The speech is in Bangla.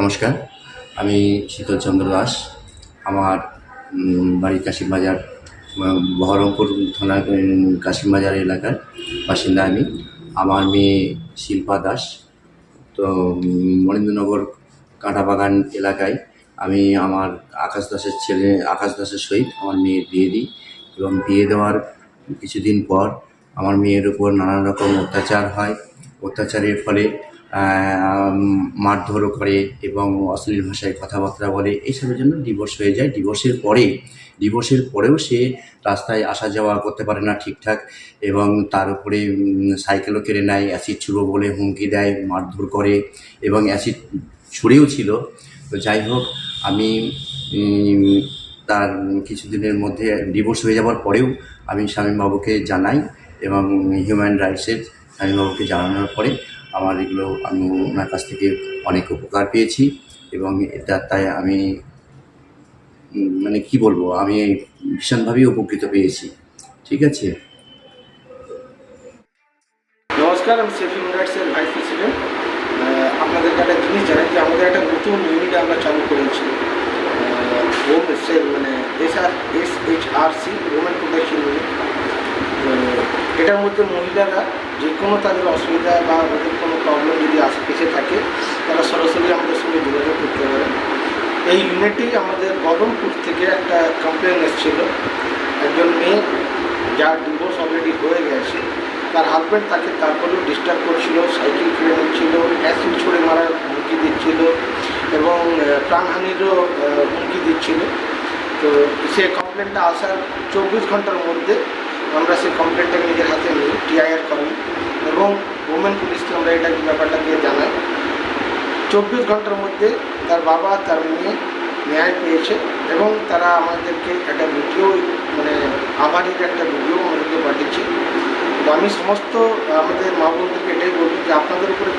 নমস্কার, আমি শীতল চন্দ্র দাস। আমার বাড়ি কাশিমবাজার বহরমপুর থানা কাশিমবাজার এলাকার বাসিন্দা আমি। আমার মেয়ে শিল্পা দাস। তো মরেন্দ্রনগর কাঁটাবাগান এলাকায় আমি আমার আকাশ দাসের ছেলে, আকাশ দাসের সহিত আমার মেয়ের বিয়ে দিই এবং বিয়ে দেওয়ার কিছুদিন পর আমার মেয়ের উপর নানান রকম অত্যাচার হয়। অত্যাচারের ফলে মারধরও করে এবং অশ্লীল ভাষায় কথাবার্তা বলে, এইসবের জন্য ডিভোর্স হয়ে যায়। ডিভোর্সের পরে ডিভোর্সের পরেও সে রাস্তায় আসা যাওয়া করতে পারে না ঠিকঠাক এবং তার উপরে সাইকেলও কেড়ে নেয় অ্যাসিড ছুড়ো বলে হুমকি দেয়, মারধর করে এবং অ্যাসিড ছুঁড়েও ছিল। তো যাই হোক, আমি তার কিছুদিনের মধ্যে ডিভোর্স হয়ে যাওয়ার পরেও আমি স্বামীবাবুকে জানাই এবং হিউম্যান রাইটসের স্বামীবাবুকে জানানোর পরে আমার এগুলো আমি ওনার কাছ থেকে অনেক উপকার পেয়েছি এবং এটা তাই আমি মানে কি বলব, আমি ভীষণভাবেই উপকৃত পেয়েছি। ঠিক আছে? নমস্কার, আমি সেফ রাইটসের ভাইস প্রেসিডেন্ট। আপনাদেরকে একটা জিনিস জানাই যে আমাদের একটা নতুন ইউনিট আমরা চালু করেছি। হোম সেল মানে S R S H R C women protection unit এটার মধ্যে মহিলারা যে কোনো তাদের অসুবিধা বা ওদের কোনো প্রবলেম যদি আসে এসে থাকে তারা সরাসরি আমাদের সঙ্গে যোগাযোগ করতে পারেন এই ইউনিটটি আমাদের বদমপুর থেকে একটা কমপ্লেন এসেছিল। একজন মেয়ে যার ডিভোর্স অলরেডি হয়ে গেছে, তার হাজব্যান্ড তাকে তারপরেও ডিস্টার্ব করছিল সাইকেল ফেলে নিচ্ছিল অ্যাসিড ছুড়ে মারার হুমকি দিচ্ছিল এবং প্রাণহানিরও হুমকি দিচ্ছিল। তো সে কমপ্লেনটা আসার চব্বিশ ঘণ্টার মধ্যে আমরা সেই কমপ্লেনটাকে নিজের হাতে নিই টিআইআর করি এবং ওমেন পুলিশকে আমরা এটা ব্যাপারটাকে জানাই। চব্বিশ ঘণ্টার মধ্যে তার বাবা, তার মেয়ে ন্যায় পেয়েছে এবং তারা আমাদেরকে একটা ভিডিও মানে আভারের একটা ভিডিও আমাদেরকে পাঠিয়েছে। তো আমি সমস্ত আমাদের মা বোনদেরকে এটাই বলব যে আপনাদের উপরে